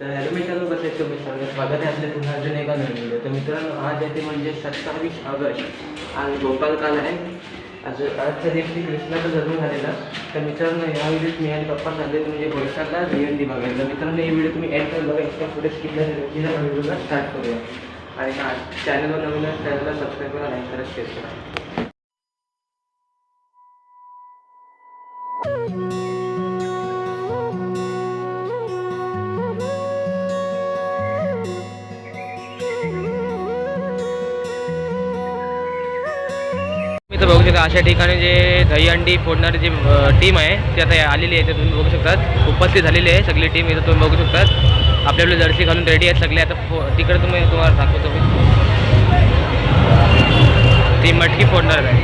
तर हॅलो मित्रांनो कसं आहे तुम्ही सगळं. स्वागत आहे आपल्या पुन्हा अजून एका नवीन व्हिडिओ तर मित्रांनो आज येते म्हणजे सत्तावीस ऑगस्ट. आज गोपाल काल आहे. आज आजच्या दिवशी कृष्णाचा जन्म झालेला. तर मित्रांनो या व्हिडिओत मी आणि पप्पा झाले म्हणजे भविष्याला दहीहंडी बघायला. तर मित्रांनो हे व्हिडिओ तुम्ही एड करून बघा. एक्स्ट्रा पुढे स्किप झाली व्हिडिओला स्टार्ट करूया. आणि हा चॅनलवर नवीन चॅनलला सबस्क्राईब करा लाईक करा शेअर करा. शकता अशा ठिकाणी जे दही अंडी फोडणारी जी टीम आहे ती आता आलेली आहे ते तुम्ही बघू शकतात. उपस्थित झालेली आहे सगळी टीम इथं तुम्ही बघू शकतात. आपले आपले जर्सी घालून रेडी आहेत सगळे. आता फो तिकडे तुम्ही तुम्हाला दाखवतो मी ती मटकी फोडणार आहे.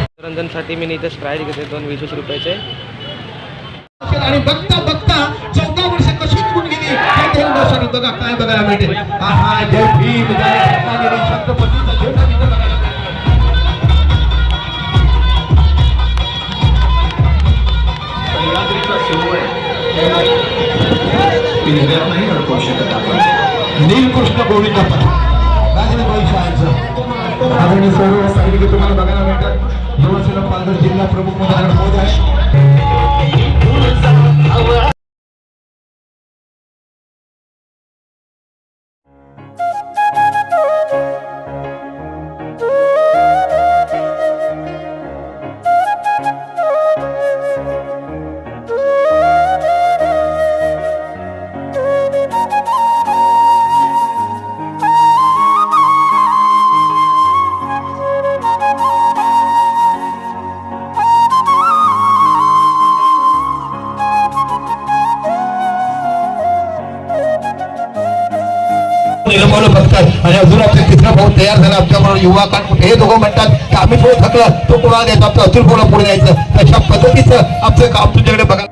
मनोरंजनसाठी मी इथं स्प्राईज घेते दोन वीस वीस रुपयाचे. आणि बघता बघता चौदा वर्ष कशी निघून गेली? दोन वर्षांनी बघा काय बघायला मिळते? आहा जय भीम जय रत्नागिरी आपण नीलकृष्ण गोविंद पथ शाळेचं आदरणीय सर्व सैनिक तुम्हाला बघायला मिळतात. युवसेना पालघर जिल्हा प्रमुख म्हणून महोदय आणि अजून आपले तिसरा भाऊ तयार झाला. आमच्याबरोबर युवा कारण हे दोघं म्हणतात की आम्ही थोडं थकलं. तो कोणाला द्यायचा आपलं अतुल कोणा पुढे द्यायचं तशा पद्धतीचं आमचं काम तुमच्याकडे बघा.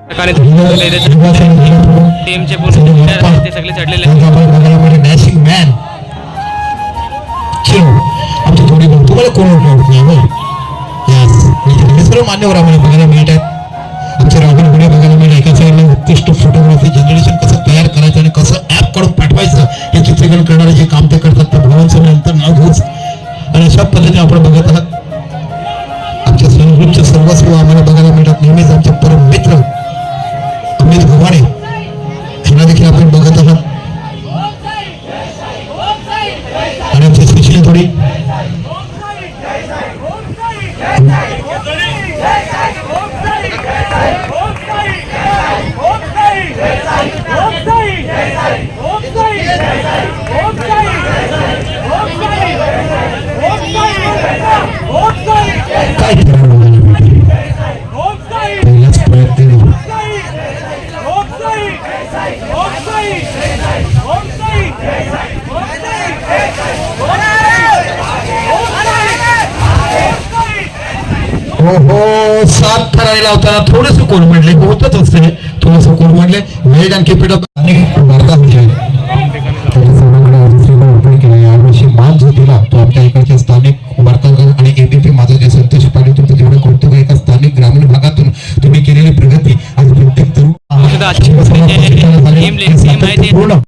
टीमचे पूर्ण ते सगळे चढलेले. आहेत. डॅशिंग मॅन आमची थोडी तुम्हाला कोण ओळखत नाही होय Yes. सर्व मान्यवर आम्हाला बघायला मिळत आहेत. आमचे राहुल गुढे बघायला मिळत एका साईडला उत्कृष्ट फोटोग्राफी जनरेशन कसं तयार करायचं आणि कसं ऍपकडून पाठवायचं? हे करणारे जे काम ते करतात ते भगवान नंतर नाव घेऊच आणि अशा पद्धतीने आपण बघत आहात आमच्या संस्कृतचे सर्वस्व आम्हाला बघायला मिळतात. नेहमीच आमचे परम मित्र अमित भवाने यांना देखील आपण बघत आहात. आणि आमची सुशील थोडी. हो हो सात ठरावे लावताना थोडस कोण म्हणले होतच असते थोडस कोण म्हणले वेग आणखी पिढत अनेक वार्ता म्हणजे यावर्षी मान जो दिला तो आपल्या इकडचे स्थानिक वार्ताहर आणि एबीपी माझं जे संतोष पाटील तुमचं जेवढं कौतुक आहे एका स्थानिक ग्रामीण भागातून तुम्ही केलेली प्रगती आज प्रत्येक तरुण सुद्धा अशी टीम टीम आहे ते पूर्ण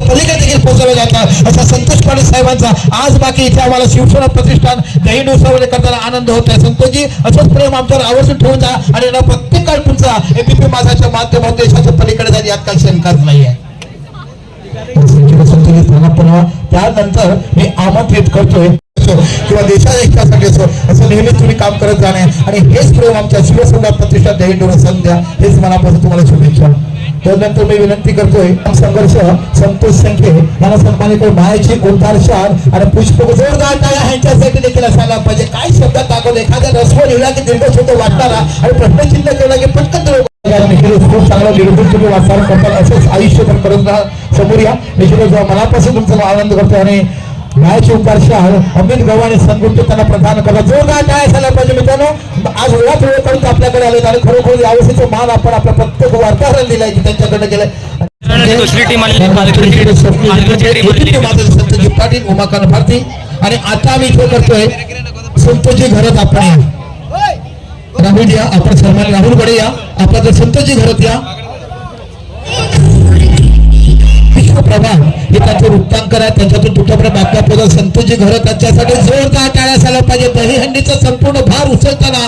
पलीकडे देखील पोहोचवलं जातं. असा संतोष पाटील साहेबांचा आज बाकी इथे आम्हाला शिवसेना प्रतिष्ठान दहीन उत्सव करताना आनंद होत आहे. संतोषजी असंच प्रेम आमच्यावर आवर्जून ठेवून जा आणि ना प्रत्येक तुमचा एबीपी माझाच्या माध्यमातून देशाच्या पलीकडे जाईल यात काही शंकाच नाही आहे त्यानंतर मी आमंत्रित करतोय. किंवा देशाच्या हितासाठी असो असं नेहमीच तुम्ही काम करत जाणे. आणि हेच प्रेम आमच्या शिवसेना प्रतिष्ठान दहीन संध्या हेच मनापासून तुम्हाला शुभेच्छा. त्यानंतर मी विनंती करतोय. संघर्ष संतोष संखे यांना सन्मानित करून मायाची कोणतार आणि पुष्प जोरदार टाळ्या ह्यांच्यासाठी देखील असायला पाहिजे. काय शब्दात दाखवले एखाद्या रस्व लिहिला की दीर्घ शब्द वाटणारा आणि प्रश्नचिन्ह केला की पटकन खूप चांगला निरोधक तुम्ही वाचार करतात असंच पण करत राहा. समोर या. निश्चितच मनापासून तुमचा आनंद करतो आणि न्यायाचे उपारशाह अमित गव्हाणे संगुप्त त्यांना प्रदान करा. जोरदार काय झाला पाहिजे मित्रांनो. आज वेळात वेळपर्यंत आपल्याकडे आले. आणि खरोखर यावर्षीचं मान आपण आपल्या प्रत्येक वार्ताहराला दिलाय की त्यांच्याकडे गेलाय. दुसरी टीम संतजी पाटील उमाकांत भारती. आणि आता आम्ही इथे करतोय संतोषजी घरात आपण राहुल या आपण सन्मान राहुल गडे या. आपला जर संतोषजी घरात या. जास्त प्रभाव हे त्यांचं वृत्तांकर आहे त्यांच्यातून तुटपर्यंत बातम्या पोहोचत संतोषी घर त्यांच्यासाठी जोरदार टाळ्या असायला पाहिजे दहीहंडीचा संपूर्ण भार उचलताना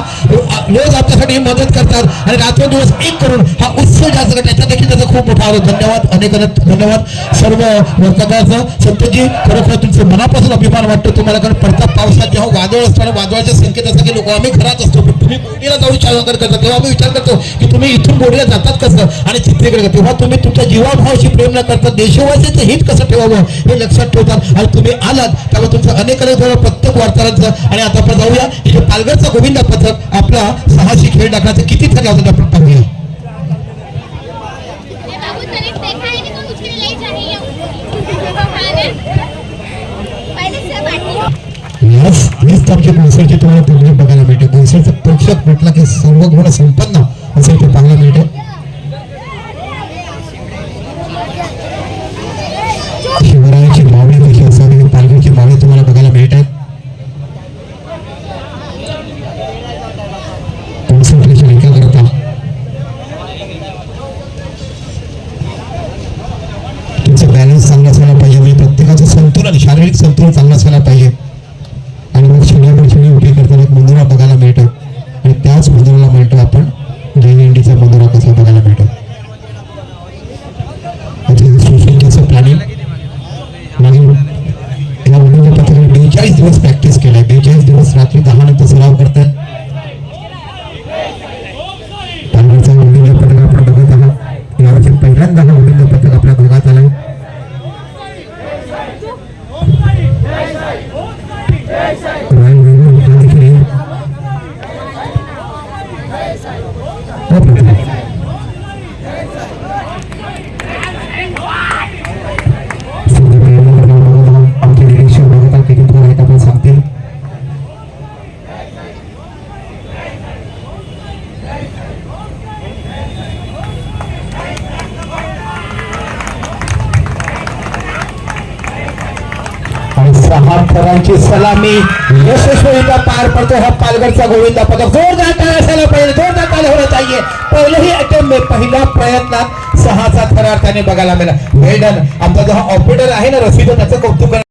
रोज आपल्यासाठी मदत करतात आणि रात्रदिवस एक करून हा उत्सव जास्त त्याच्या देखील त्याचा खूप मोठा आरोप धन्यवाद अनेक अनेक धन्यवाद. सर्व वर्तकाचं संतोषजी खरोखर तुमचं मनापासून अभिमान वाटतो. तुम्हाला कारण पडता पावसात जेव्हा वादळ असतो वादळाच्या वादळाचे संकेत असतात की लोक आम्ही घरात असतो तुम्ही बोडीला जाऊन चालवकर करता तेव्हा आम्ही विचार करतो की तुम्ही इथून बोडीला जातात कसं? आणि चित्रीकडे तेव्हा तुम्ही तुमच्या जीवाभावाशी प्रेम न करता देश देशवासीचं हित कसं ठेवावं हे लक्षात ठेवतात. आणि तुम्ही आलात त्यामुळे तुमचं अनेक प्रत्येक वार्ताहरांचं आणि आता आपण जाऊया. इथे पालघरचा गोविंदा पथक आपला सहाशे खेळ टाकण्याचं किती ठरला होता आपण पाहूया. याच हीच आमची बोनसरची तुम्हाला तरुणी बघायला मिळते. बोनसरचं प्रेक्षक म्हटलं की सर्व गुण संपन्न असेल ते पाहायला मिळतं. बेचाळीस दिवस रात्री दहा नंतर सराव करतात. सलामी पार पडतो हा पालघरचा गोविंदा पदक जोरदार टाळ्या असायला पाहिजे जोरदार टाळ्या होणं पाहिजे पहिलेही अटेम्प्ट में पहिल्या प्रयत्नात सहाचा थर अर्थाने बघायला मिळाला वेडन आमचा जो हा ऑपरेटर आहे ना रसिद त्याचं कौतुक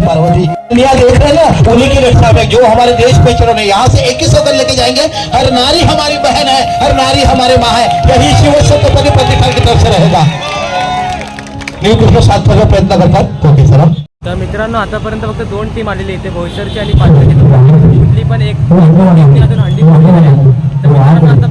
पार्वती। दुनिया देख रहे ना उन्हीं की रक्षा में जो हमारे देश को चलो यहाँ से एक ही होकर लेके जाएँगे हर नारी हमारी बहन है हर नारी हमारे माँ है यही शिव सत्यपति प्रतिष्ठान की तरफ़ से रहेगा। न्यू कृष्ण साथ प्रयत्न करतात ओके सर तर मित्रांनो आतापर्यंत फक्त दोन टीम आलेली इथे भोईसरची आणि पाचव्याची कुठली पण एक हंडी फोडली तर मित्रांनो आता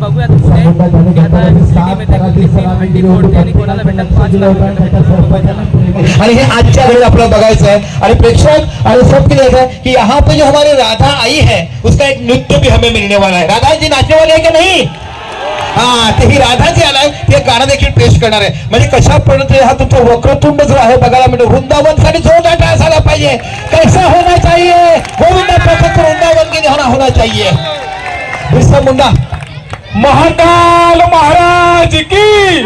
आणि हे आजच्या घडी आपल्याला बघायचं आहे आणि प्रेक्षक आणि सबके देखा है कि यहाँ पे जो हमारी राधा आई है उसका एक नृत्य भी हमें मिलने वाला है. राधा जी नाचने वाले है कि नहीं? हा ते ही राधा जी आलाय ते गाणं देखील पेश करणार आहे. म्हणजे कशा पद्धतीने हा तुमचा वक्रतुंड जो आहे बघायला मिळतो. वृंदावनसाठी जोरदार असायला पाहिजे. कैसा होना चाहिए? गोविंदा प्रसन्न वृंदावन के लिए होना होना चाहिए. बिरसा मुंडा महाकाल महाराज की।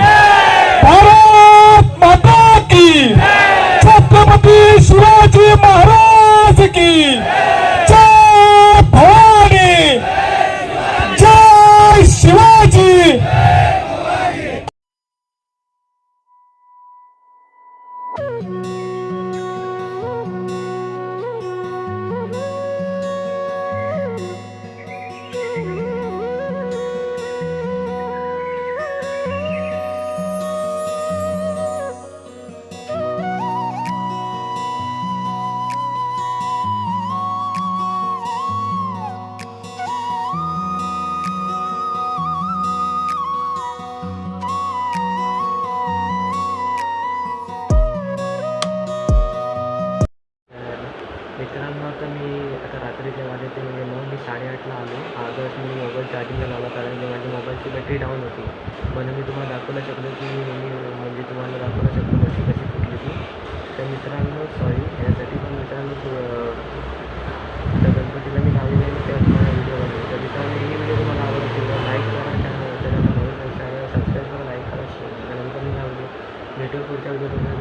भारत माता की। छत्रपती शिवाजी महाराज की। आता मी आता रात्री जेव्हा आले ते म्हणजे मग मी साडेआठला आलो. आजच मी मोबाईल चार्जिंगला लावला कारण की माझी मोबाईलची बॅटरी डाऊन होती. म्हणून मी तुम्हाला दाखवलं शकलो की मी म्हणजे तुम्हाला दाखवलं शकलो कशी कशी फुटली ती. तर मित्रांनो सॉरी यासाठी पण मित्रांनो त्या गणपतीला मी गावी जाईल त्या तुम्हाला व्हिडिओ बनवेल तर मित्रांनो ही व्हिडिओ तुम्हाला आवडत असेल तर लाईक करा चॅनल चॅनलला नवीन सबस्क्राईब करा लाईक करा शेअर करा. त्यानंतर मी लावले. भेटू पुढच्या व्हिडिओ तुम्हाला